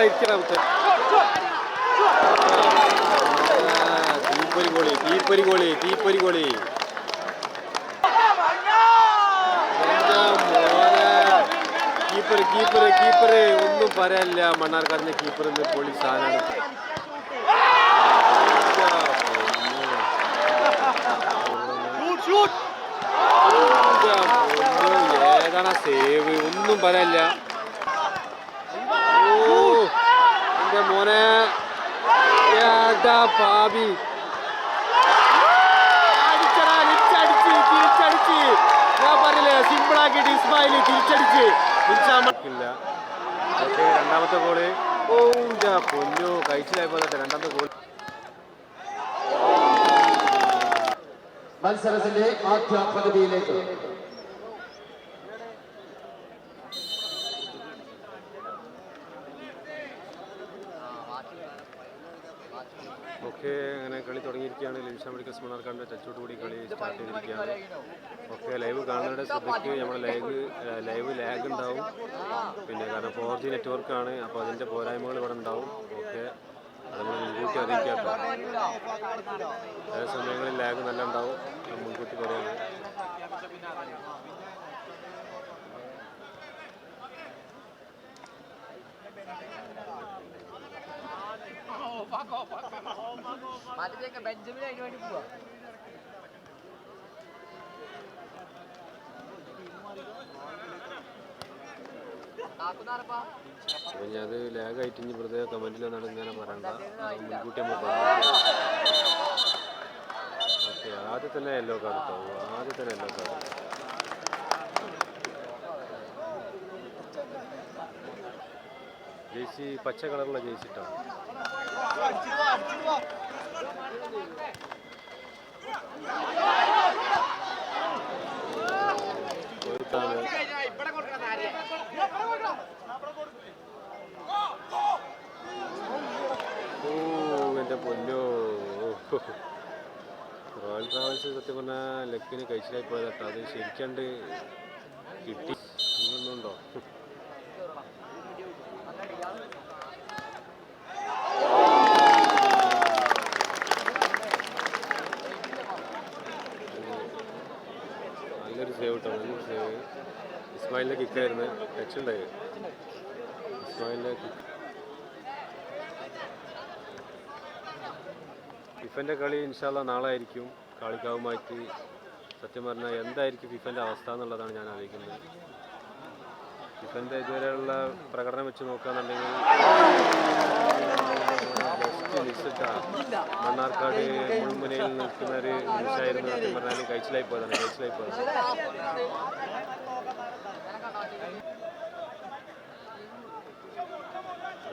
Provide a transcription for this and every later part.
മുത്തേ. ആ, തീപ്പൊരി കോളി തീപ്പൊരി കോളി തീപ്പൊരി കോളി കീപ്പർ കീപ്പർ കീപ്പർ. ഒന്നും പറയാനില്ല മണ്ണാർക്കാടിന്റെ കീപ്പർ എന്ന് പൊളി സാധനമാണ് ഏതാണ് സേവ് ഒന്നും പറയാനില്ല ഓ എന്റെ മോനെ ഏട്ടാ പാപി അടിച്ചടാ ലിച്ചടിച്ച് തിരിച്ചടിച്ച്. ഞാൻ പറഞ്ഞില്ലേ സിമ്പിൾ ആക്കിയിട്ട് ഇസ്മായിൽ തിരിച്ചടിച്ച്. ഇല്ല. ഓക്കെ രണ്ടാമത്തെ ഗോൾ ഓ പൊന്നു. കഴിച്ചിലായി പോലത്തെ രണ്ടാമത്തെ ഗോൾ മത്സരത്തിന്റെ ആദ്യ പകുതിയിലേക്ക്. ഒക്കെ അങ്ങനെ കളി തുടങ്ങിയിരിക്കുകയാണ്. ലിംഷ മെഡിക്കൽസ് മണ്ണാർക്കാടിന്റെ ടച്ചോടുകൂടി കളി സ്റ്റാർട്ട് ചെയ്തിരിക്കുകയാണ്. ഒക്കെ ലൈവ് കാണുന്നവരുടെ ശ്രദ്ധയ്ക്ക് നമ്മുടെ ലൈവ് ലൈവ് ലാഗ് ഉണ്ടാവും. പിന്നെ കാരണം ഫോർ ജി നെറ്റ്വർക്കാണ് അപ്പോൾ അതിന്റെ പോരായ്മകൾ ഇവിടെ ഉണ്ടാവും. ഓക്കെ അത് നമ്മൾ മുൻകൂട്ടി അറിയിക്കാം ചില സമയങ്ങളിൽ ലാഗ് നല്ല ഉണ്ടാവും. മുൻകൂട്ടി പറയുന്നത് മറ്റേക്ക് ബെഞ്ചമിൻ അതിന് വേണ്ടി പോവാ. ആക്കുന്നാരപ്പാ അപ്പോൾ ഞാൻ അത് ലാഗ് ആയിട്ട് ഇനി വെറുതെ കമന്റിൽ വന്നാണ് ഇങ്ങനെ പറയണ്ട. മുൻകൂട്ടി നമ്മൾ ഓക്കെ ആദ്യം തന്നെ എല്ലോ കാർഡ് ആദ്യം തന്നെ എല്ലോ കാർഡ് ജേഴ്സി പച്ച കളറുള്ള ജേഴ്സി ഇട്ടോ? കൊഴുത്താണ് ഓ എന്റെ പൊന്നോ. റോയൽ ട്രാവൽസ് സത്യം പറഞ്ഞാൽ ലക്കിന് കഴിച്ചിലായി പോയതാട്ടോ അത് ശരിക്കണ്ട് കിട്ടി ഒന്നുണ്ടോ നല്ലൊരു സേവ് കേട്ടോ നല്ലൊരു സേവ് ഇസ്മായിലിന്റെ കിക്കായിരുന്നു ടച്ച് ഉണ്ടായി ഇസ്മായിലിന്റെ ഫിഫന്റെ കളി ഇൻഷാല്ല നാളെ ആയിരിക്കും. കാളിക്കാവുമായിട്ട് സത്യം പറഞ്ഞാൽ എന്തായിരിക്കും ഫിഫന്റെ അവസ്ഥ എന്നുള്ളതാണ് ഞാൻ ആലോചിക്കുന്നത്. ഫിഫന്റെ ഇതുവരെയുള്ള പ്രകടനം വെച്ച് നോക്കുകയാണെന്നുണ്ടെങ്കിൽ മണ്ണാർക്കാട് മുൾമുനയിൽ നിൽക്കുന്ന ഒരു നിമിഷമായിരുന്നു സത്യം പറഞ്ഞാൽ കഴിച്ചിലായി പോയതാണ് കഴിച്ചിലായി പോയതാണ്.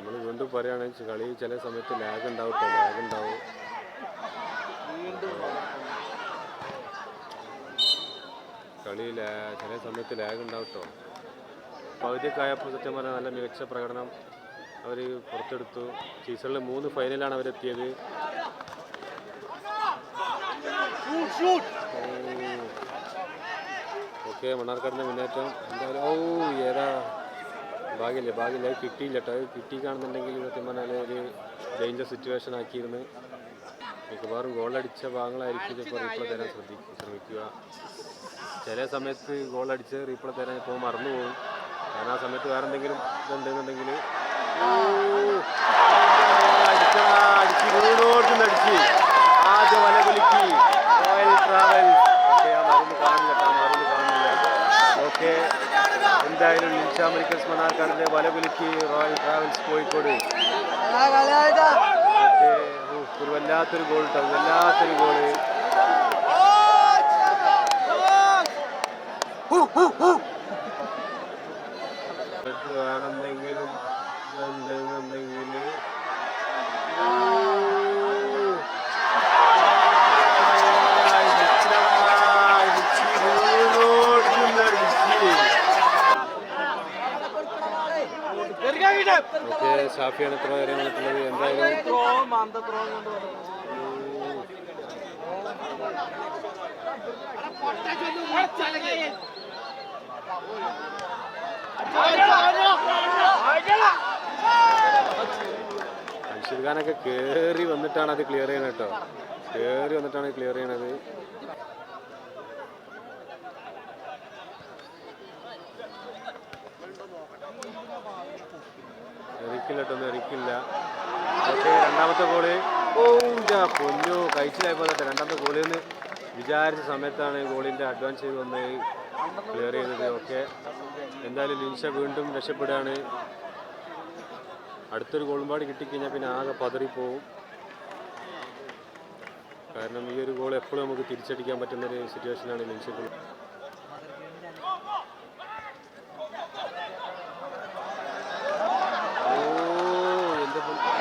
നമ്മൾ വീണ്ടും പറയുകയാണെങ്കിൽ കളി ചില സമയത്ത് ലാഗ് ഉണ്ടാവും ലാഗ് ഉണ്ടാവും. കളി ചില സമയത്ത് ലാഗ് ഉണ്ടാവും കേട്ടോ പകുതിയൊക്കെ ആയപ്പോൾ സത്യം പറഞ്ഞാൽ നല്ല മികച്ച പ്രകടനം അവർ പുറത്തെടുത്തു. സീസണിൽ മൂന്ന് ഫൈനലാണ് അവരെത്തിയത്. ഓക്കെ മണ്ണാർക്കാടിന്റെ മുന്നേറ്റം. എന്തായാലും ഓ ഏതാ? ഭാഗ്യമില്ല ഭാഗ്യമില്ല. അത് കിട്ടിയില്ല കേട്ടോ. അത് കിട്ടിക്കാണെന്നുണ്ടെങ്കിൽ സത്യം പറഞ്ഞാൽ ഒരു ഡേഞ്ചർ സിറ്റുവേഷൻ ആക്കിയിരുന്നു. മിക്കവാറും ഗോളടിച്ച ഭാഗങ്ങളായിരിക്കും ഇപ്പോൾ റീപ്ലേ തരാൻ ശ്രദ്ധിക്കുക ശ്രമിക്കുക. ചില സമയത്ത് ഗോളടിച്ച് റീപ്ലേ തരാൻ ഇപ്പോൾ മറന്നു പോകും. കാരണം ആ സമയത്ത് വേറെ എന്തെങ്കിലും ഇതുണ്ടെന്നുണ്ടെങ്കിൽ അടിച്ച് വീണോടുന്ന് അടിച്ച് ആദ്യ വല കുലുക്കി. റോയൽ ട്രാവൽ ഓക്കെ ആ മരുന്ന് കാണില്ല കേട്ടോ ആ കാണില്ല ഓക്കെ. എന്തായാലും ലിൻഷ അമരിക്കൽസ് മണ്ണാർക്കാടിന്റെ വല കുലുക്കി റോയൽ ട്രാവൽസ് കോഴിക്കോട്. ഒരു വല്ലാത്തൊരു ഗോൾ കേട്ടോ വല്ലാത്തൊരു ഗോൾ വേണമെന്തെങ്കിലും ഉണ്ടെന്നുണ്ടെങ്കിൽ ഓക്കെ ഷാഫിയാണ് ഇത്ര കാര്യം വന്നിട്ടുള്ളത്. എന്തായാലും ഷുഗാനൊക്കെ കയറി വന്നിട്ടാണ് അത് ക്ലിയർ ചെയ്യണത് കേട്ടോ. കയറി വന്നിട്ടാണ് ക്ലിയർ ചെയ്യണത്. എറിക്കില്ല കേട്ടോ ഓക്കെ രണ്ടാമത്തെ ഗോൾ ഓ ഇന്റെ പൊന്നു കഴിച്ചിലായി കേട്ടോ രണ്ടാമത്തെ ഗോളിൽ നിന്ന് വിചാരിച്ച സമയത്താണ് ഗോളിന്റെ അഡ്വാൻസ് ചെയ്ത് വന്ന് ക്ലിയർ ചെയ്തത്. ഓക്കെ. എന്തായാലും ലിൻഷ വീണ്ടും രക്ഷപ്പെടുകയാണ്. അടുത്തൊരു ഗോളും പാടി കിട്ടിക്കഴിഞ്ഞാൽ പിന്നെ ആകെ പതറിപ്പോവും. കാരണം ഈ ഒരു ഗോൾ എപ്പോഴും നമുക്ക് തിരിച്ചടിക്കാൻ പറ്റുന്നൊരു സിറ്റുവേഷനാണ് ലിൻഷയ്ക്ക് ഓ എന്റെ പൊന്നേ.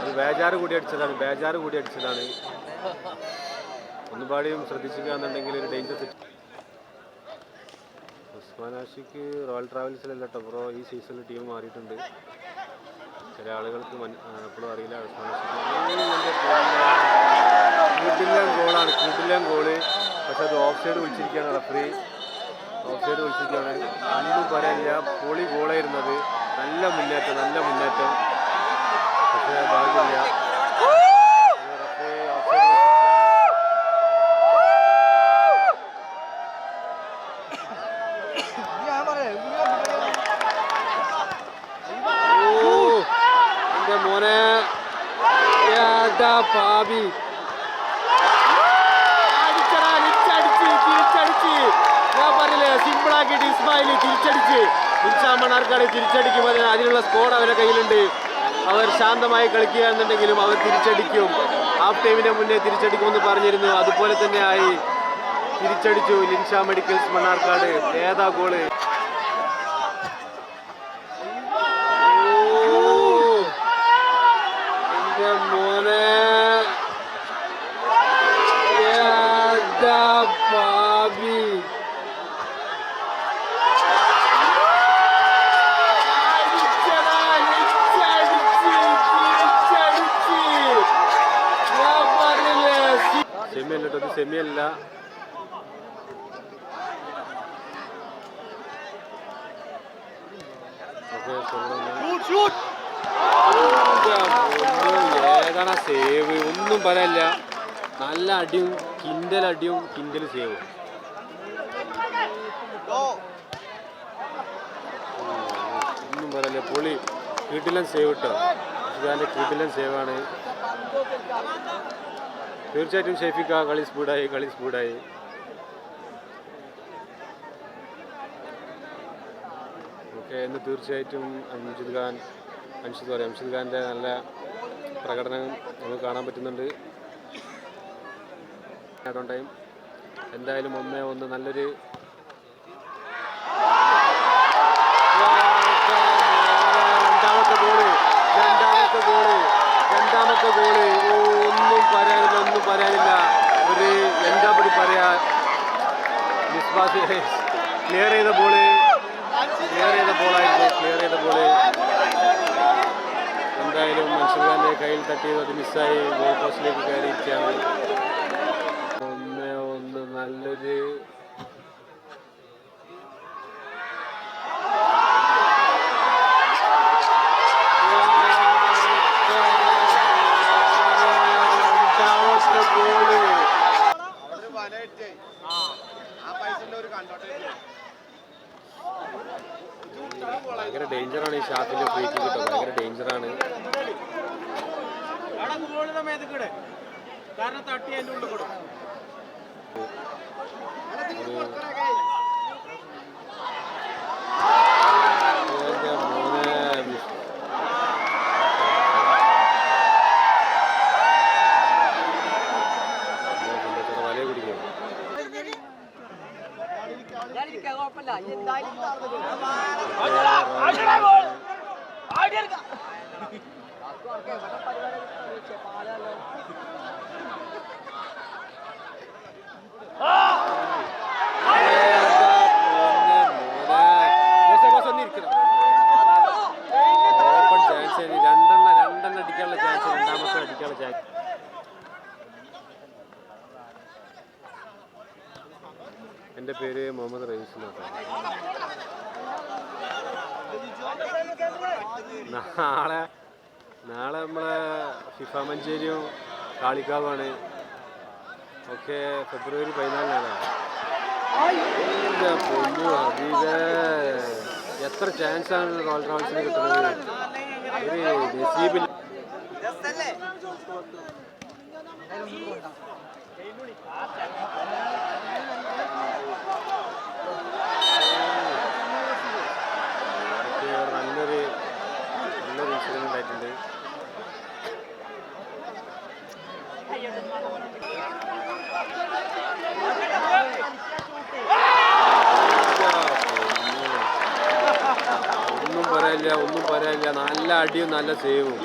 അത് ബേജാറ് കൂടി അടിച്ചതാണ് ബേജാറ് കൂടി അടിച്ചതാണ്. ഒന്നുപാടിയും എന്നുണ്ടെങ്കിൽ ഒരു danger city Usman Ashik royal ട്രാവൽസിലല്ല കേട്ടോ ബ്രോ ഈ സീസണിൽ ടീം മാറിയിട്ടുണ്ട്. ചില ആളുകൾക്ക് എപ്പോഴും അറിയില്ല ഉസ്മാൻ കിടിലൻ ഗോളാണ് കിടിലൻ ഗോൾ പക്ഷെ അത് ഓഫ് സൈഡ് വിളിച്ചിരിക്കുകയാണ് റഫറി ഓഫ് സൈഡ് വിളിച്ചിരിക്കുകയാണ്. അന്നും പറയാനില്ല പൊളി ഗോളായിരുന്നത് നല്ല മുന്നേറ്റം നല്ല മുന്നേറ്റം. മോനെ പാപി അടിച്ചടാ, തിരിച്ചടിച്ച്, തിരിച്ചടിച്ച്. ഞാൻ പറഞ്ഞില്ലേ സിമ്പിൾ ആക്കിയിട്ട് ഇസ്മായിൽ തിരിച്ചടിച്ച് മിൻഷാമണാർക്കാട് തിരിച്ചടിക്കും അതിന് അതിനുള്ള സ്കോഡ് അവരുടെ കയ്യിലുണ്ട് അവർ ശാന്തമായി കളിക്കുക എന്നുണ്ടെങ്കിലും അവർ തിരിച്ചടിക്കും. ഹാഫ് ടൈമിന്റെ മുന്നേ തിരിച്ചടിക്കുമെന്ന് പറഞ്ഞിരുന്നു. അതുപോലെ തന്നെയായി തിരിച്ചടിച്ചു ലിൻഷാ മെഡിക്കൽസ് മണ്ണാർക്കാട്. ഏതാ ഗോൾ ഓ, എന്റെ മോനെ ഏതാ പാപി അടിച്ചടാ, ലിച്ചടിച്ച്, തിരിച്ചടിച്ച്. ഞാൻ പറഞ്ഞില്ലേ, സി- സെമിയല്ല. ഏതാണ് സേവ് ഒന്നും പറയല്ല. നല്ല അടിയും കിൻഡൽ അടിയും കിൻഡൽ സേവും ഒന്നും പറയല്ല. പൊളി കിടിലൻ സേവ് കേട്ടോ ഇതാന്റെ കീട്ടിലൻ സേവാണ് തീർച്ചയായിട്ടും ഷെഫിക്ക കളി സ്പീഡായി കളി സ്പീഡായി. ഓക്കെ ഇന്ന് തീർച്ചയായിട്ടും അംഷിദ് ഖാൻ അംഷിദ് പറയാം അംഷിദ് ഖാന്റെ നല്ല പ്രകടനം നമുക്ക് കാണാൻ പറ്റുന്നുണ്ട്. ടൈം എന്തായാലും ഒന്നേ ഒന്ന് നല്ലൊരു രണ്ടാമത്തെ ഗോളി രണ്ടാമത്തെ ഗോളി രണ്ടാമത്തെ ഗോൾ. പറയാനില്ല ഒന്നും പറയാനില്ല. ഒരു എന്താ പറ്റി പറയാ? മിസ്ബാസ് ക്ലിയർ ചെയ്ത ബോൾ ക്ലിയർ ചെയ്ത ബോളായിരുന്നു ക്ലിയർ ചെയ്ത ബോൾ എന്തായാലും മൻസൂർ കയ്യിൽ തട്ടിയത് അത് മിസ്സായി ഗോൾ പോസ്റ്റിലേക്ക് കയറിയിരിക്കുകയാണ്. ഒന്ന് ഒന്ന് നല്ലൊരു ഭയങ്കര ഡേഞ്ചറാണ് ഈ ഷാഫിന്റെ ഫ്രീ കിക്ക് കേട്ടോ. ഭയങ്കര ഡേഞ്ചറാണ്. കാരണം തട്ടി അതിന്റെ ഉള്ളിൽ കൊടുക്കും. രണ്ടെണ്ണ രണ്ടെണ്ണം അടിക്കാനുള്ള ചാൻസ് രണ്ടാമത്തെ അടിക്കാനുള്ള ചാൻസ്. എന്റെ പേര് മുഹമ്മദ് റയീസ് നാളെ നാളെ നമ്മളെ ഫിഫ മഞ്ചേരിയും കാളിക്കാവാണ് ഓക്കെ ഫെബ്രുവരി പതിനാലിനാണ്. പൊന്നു ഹബീബേ. എത്ര ചാൻസ് ആണ് റോയൽ ട്രാവൽസിന് കിട്ടുന്നത്? ഒരു നസീബിൽ ഓക്കെ ഇവിടെ നല്ലൊരു നല്ലൊരു ഇൻസിഡന്റ് ഉണ്ടായിട്ടുണ്ട് ഒന്നും പറയാനില്ല ഒന്നും പറയാനില്ല നല്ല അടിയും നല്ല സേവും.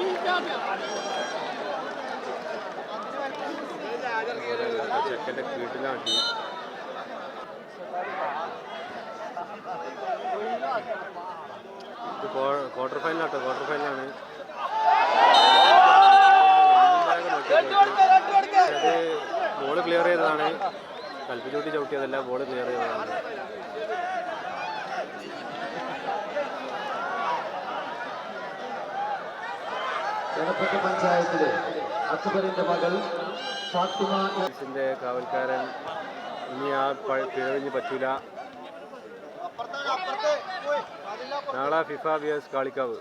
ചെക്കന്റെ ക്വാർട്ടർ ഫൈനലാട്ടോ ക്വാർട്ടർ ഫൈനലാണ് ബോൾ ക്ലിയർ ചെയ്തതാണ്. കൽപ്പിച്ചൂട്ടി ചവിട്ടിയതല്ല ബോൾ ക്ലിയർ ചെയ്തതാണ്. എടപ്പറ്റ പഞ്ചായത്തിലെ അക്ബറിന്റെ മകൾ ഫാത്തിമ കാവൽക്കാരൻ. ഇനി ആ പിഴവിഞ്ഞ് പറ്റൂല. നാളെ ഫിഫ ബിയസ് കാളിക്കാവ്.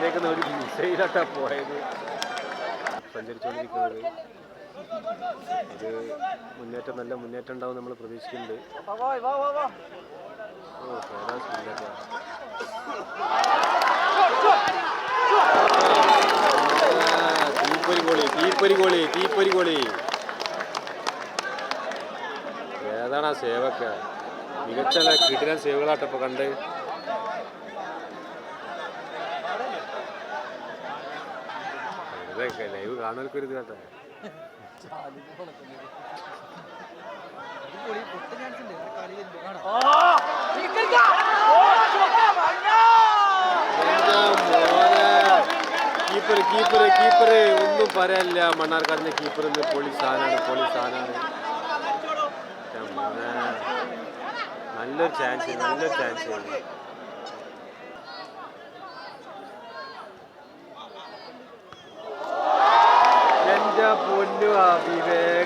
ഉസ്മാനിലേക്ക് ഒരു മിസൈലാട്ടാ പോയത്. സഞ്ചരിച്ചുകൊണ്ടിരിക്കുന്നത് ഇത് മുന്നേറ്റം നല്ല മുന്നേറ്റം ഉണ്ടാവും നമ്മൾ പ്രതീക്ഷിക്കുന്നുണ്ട്. ഓ മുന്നേറ്റം തീപ്പൊരി കോളി തീപ്പൊരി കോളി തീപ്പൊരി കോളി ഏതാണ് ആ സേവൊക്കെ? മികച്ച കിടിലൻ സേവുകളാട്ടോ കണ്ടേ കണ്ട്. വെറുതെ ലൈവ് കാണുന്നവർക്കൊരു ഇത് കേട്ടോ. കീപ്പർ കീപ്പർ കീപ്പർ ഒന്നും പറയാനില്ല മണ്ണാർക്കാടിന്റെ കീപ്പർ പൊളി സാധനമാണ് പൊളി സാധനമാണ്. നല്ലൊരു ചാൻസ് നല്ലൊരു ചാൻസ്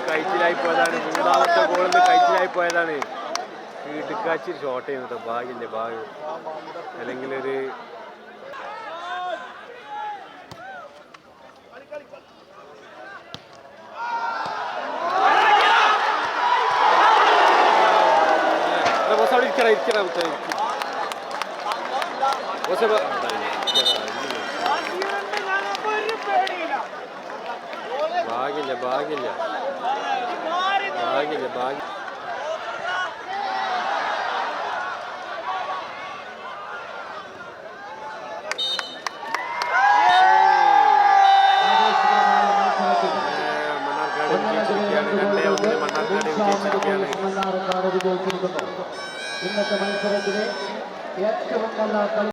കഴിച്ചിലായി പോയതാണ് മൂന്നാമത്തെ ഗോളിൽ കൈച്ചിലായി പോയതാണ് ഇടുക്കാച്ചി ഷോട്ട് ചെയ്യുന്നത് ഭാഗ്യല്ലേ ഭാഗ്യം അല്ലെങ്കിൽ ഒരു ഇരിക്കണം ബോസ് മണ്ണാർക്കാട് വിജയിച്ചിരിക്കുകയാണ് മണ്ണാർക്കാട് വിജയിച്ചിരിക്കുന്നു ഇന്നത്തെ മത്സരത്തിലെ ഏറ്റവും നല്ല കളി